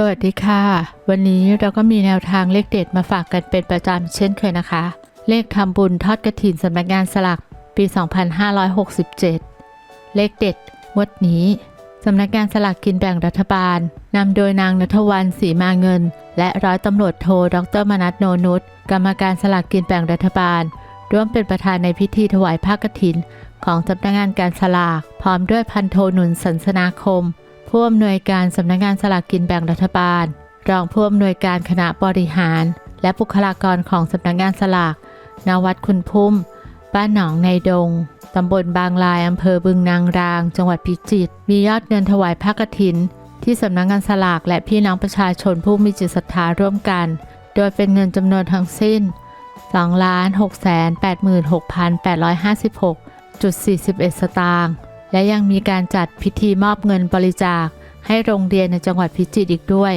สวัสดีค่ะ วันนี้เราก็มีแนวทางเลขเด็ดมาฝากกันเป็นประจำเช่นเคยนะคะ เลขทำบุญทอดกระถินสำนักงานสลากปี 2567 เลขเด็ดงวดนี้สำนักงานสลากกินแบ่งรัฐบาลนำโดยนางนัทวันศรีมาเงิน และร้อยตำรวจโทดรมนัทโนนุชกรรมการสลากกินแบ่งรัฐบาล ร่วมเป็นประธานในพิธีถวายผ้ากฐิน ของสำนักงานการสลาก พร้อมด้วยพันโทหนุนสันสนาคม ผู้อำนวยการสำนักงานสลากกินแบ่งรัฐบาล รองผู้อำนวยการคณะบริหาร และบุคลากรของสำนักงานสลากณวัดคุณพุ่ม บ้านหนองในดง ตำบลบางลายอำเภอบึงนางราง จังหวัดพิจิตร มียอดเงินถวายผ้ากฐิน ที่สำนักงานสลากและพี่น้องประชาชนผู้มีจิตศรัทธาร่วมกัน โดยเป็นเงินจำนวนทั้งสิ้น 2,686,856.41 สตางค์ และยังมีการจัดพิธีมอบเงินบริจาคให้โรงเรียนในจังหวัดพิจิตรอีกด้วย